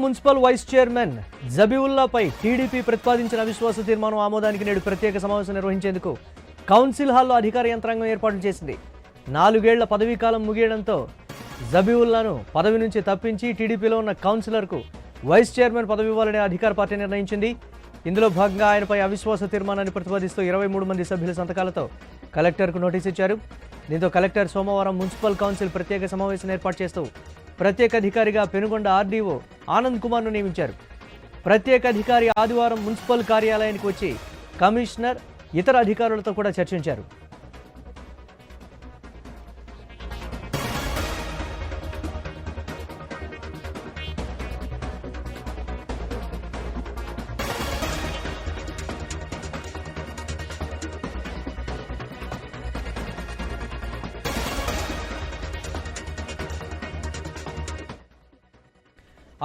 Municipal vice chairman జబీవుల్లాపై TDP ప్రతిపాదించిన అవిశ్వాస తీర్మానం ఆమోదానికి నేడు ప్రత్యేక సమావేశం నిర్వహించేందుకు కౌన్సిల్ హాల్లో అధికార యంత్రాంగం ఏర్పాట్లు చేసింది. నాలుగేళ్ళ పదవీ కాలం ముగియడంతో జబీవుల్లాను పదవి నుంచి తప్పించి టీడీపీలో ఉన్న కౌన్సిలర్కు వైస్ చైర్మన్ పదవి ఇవ్వాలని అధికార పార్టీ నిర్ణయించింది. ఇందులో భాగంగా ఆయనపై అవిశ్వాస తీర్మానాన్ని ప్రతిపాదిస్తూ ఇరవై మూడు మంది సభ్యుల సంతకాలతో కలెక్టర్కు నోటీస్ ఇచ్చారు. దీంతో కలెక్టర్ సోమవారం మున్సిపల్ కౌన్సిల్ ప్రత్యేక సమావేశం ఏర్పాటు చేస్తూ ప్రత్యేక అధికారిగా పెనుగొండ ఆర్డీఓ ఆనంద్ కుమార్ను నియమించారు. ప్రత్యేక అధికారి ఆదివారం మున్సిపల్ కార్యాలయానికి వచ్చి కమిషనర్ ఇతర అధికారులతో కూడా చర్చించారు.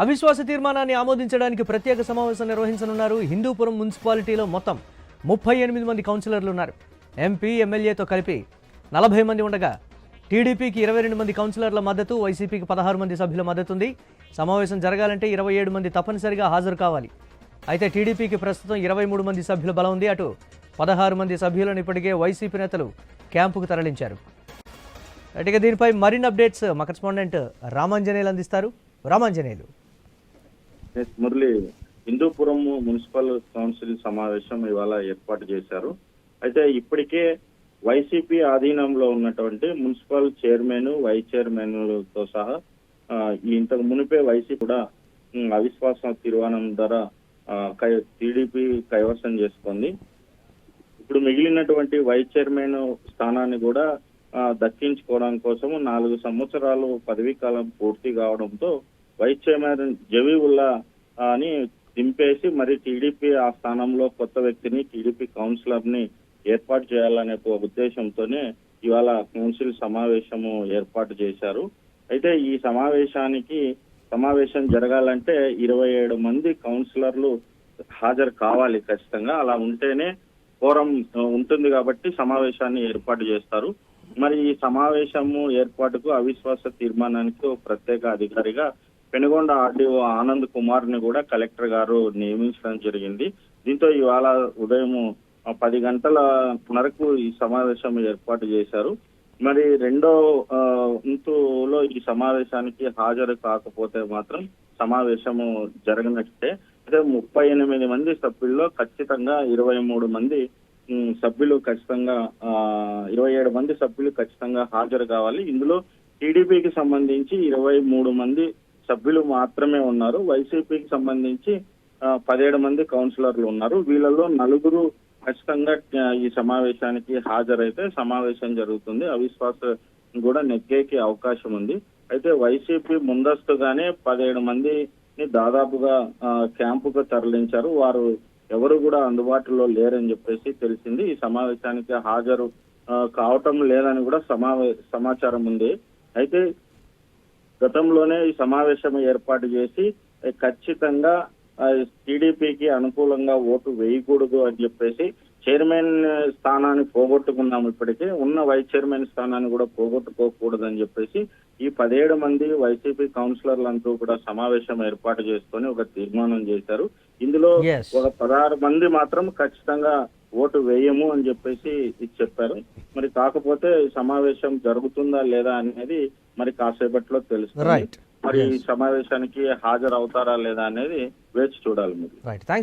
అవిశ్వాస తీర్మానాన్ని ఆమోదించడానికి ప్రత్యేక సమావేశం నిర్వహించనున్నారు. హిందూపురం మున్సిపాలిటీలో మొత్తం ముప్పై ఎనిమిది మంది కౌన్సిలర్లు ఉన్నారు ఎంపీ ఎమ్మెల్యేతో కలిపి నలభై మంది ఉండగా టీడీపీకి ఇరవై రెండు మంది కౌన్సిలర్ల మద్దతు వైసీపీకి పదహారు మంది సభ్యుల మద్దతు ఉంది సమావేశం జరగాలంటే ఇరవై ఏడు మంది తప్పనిసరిగా హాజరు కావాలి. అయితే టీడీపీకి ప్రస్తుతం ఇరవై మూడు మంది సభ్యుల బలం ఉంది. అటు పదహారు మంది సభ్యులను ఇప్పటికే వైసీపీ నేతలు క్యాంపుకు తరలించారు. అటుగా దీనిపై మరిన్ని అప్డేట్స్ మా కరెస్పాండెంట్ రామాంజనేయులు అందిస్తారు. రామాంజనేయులు. మురళి హిందూపురం మున్సిపల్ కౌన్సిల్ సమావేశం ఇవాళ ఏర్పాటు చేశారు. అయితే ఇప్పటికే వైసీపీ ఆధీనంలో ఉన్నటువంటి మున్సిపల్ చైర్మన్ వైస్ చైర్మన్లతో సహా ఇంతకు మునిపే వైసీపీ కూడా అవిశ్వాస తీర్మానం ద్వారా టీడీపీ కైవసం చేసుకుంది. ఇప్పుడు మిగిలినటువంటి వైస్ చైర్మన్ స్థానాన్ని కూడా దక్కించుకోవడం కోసం నాలుగు సంవత్సరాలు పదవీ కాలం పూర్తి కావడంతో వైస్ చైర్మన్ జవీవుల్లా అని దింపేసి మరి టీడీపీ ఆ స్థానంలో కొత్త వ్యక్తిని టీడీపీ కౌన్సిలర్ని ఏర్పాటు చేయాలనే ఒక ఉద్దేశంతోనే ఇవాళ కౌన్సిల్ సమావేశము ఏర్పాటు చేశారు. అయితే ఈ సమావేశానికి సమావేశం జరగాలంటే ఇరవై ఏడు మంది కౌన్సిలర్లు హాజరు కావాలి ఖచ్చితంగా. అలా ఉంటేనే ఫోరం ఉంటుంది కాబట్టి సమావేశాన్ని ఏర్పాటు చేస్తారు. మరి ఈ సమావేశము ఏర్పాటుకు అవిశ్వాస తీర్మానానికి ప్రత్యేక అధికారిగా పెనుగొండ ఆర్డీఓ ఆనంద్ కుమార్ని కూడా కలెక్టర్ గారు నియమించడం జరిగింది. దీంతో ఇవాళ ఉదయం పది గంటల వరకు ఈ సమావేశం ఏర్పాటు చేశారు. మరి రెండో ఆ, వంతులో ఈ సమావేశానికి హాజరు కాకపోతే మాత్రం సమావేశము జరగనట్టే. అయితే ముప్పై ఎనిమిది మంది సభ్యుల్లో ఖచ్చితంగా ఇరవై మూడు మంది సభ్యులు ఖచ్చితంగా ఆ, ఇరవై ఏడు మంది సభ్యులు ఖచ్చితంగా హాజరు కావాలి. ఇందులో టీడీపీకి సంబంధించి ఇరవై మూడు మంది సభ్యులు మాత్రమే ఉన్నారు. వైసీపీకి సంబంధించి పదిహేడు మంది కౌన్సిలర్లు ఉన్నారు. వీళ్ళలో నలుగురు ఖచ్చితంగా ఈ సమావేశానికి హాజరైతే సమావేశం జరుగుతుంది. అవిశ్వాస కూడా నెగ్గేకి అవకాశం ఉంది. అయితే వైసీపీ ముందస్తుగానే పదిహేడు మందిని దాదాపుగా క్యాంపుకు తరలించారు. వారు ఎవరు కూడా అందుబాటులో లేరని చెప్పేసి తెలిసింది. ఈ సమావేశానికి హాజరు కావటం లేదని కూడా సమావే సమాచారం ఉంది. అయితే గతంలోనే ఈ సమావేశం ఏర్పాటు చేసి ఖచ్చితంగా టీడీపీకి అనుకూలంగా ఓటు వేయకూడదు అని చెప్పేసి చైర్మన్ స్థానాన్ని పోగొట్టుకున్నాం ఇప్పటికే. ఉన్న వైస్ చైర్మన్ స్థానాన్ని కూడా పోగొట్టుకోకూడదు అని చెప్పేసి ఈ పదిహేడు మంది వైసీపీ కౌన్సిలర్లంటూ కూడా సమావేశం ఏర్పాటు చేసుకొని ఒక తీర్మానం చేశారు. ఇందులో. ఒక పదహారు మంది మాత్రం ఖచ్చితంగా ఓటు వేయము అని చెప్పేసి ఇది చెప్పారు. మరి కాకపోతే సమావేశం జరుగుతుందా లేదా అనేది మరి కాసేపట్లో తెలుస్తుంది. మరి ఈ. సమావేశానికి హాజరు అవుతారా లేదా అనేది వేచి చూడాలి మీరు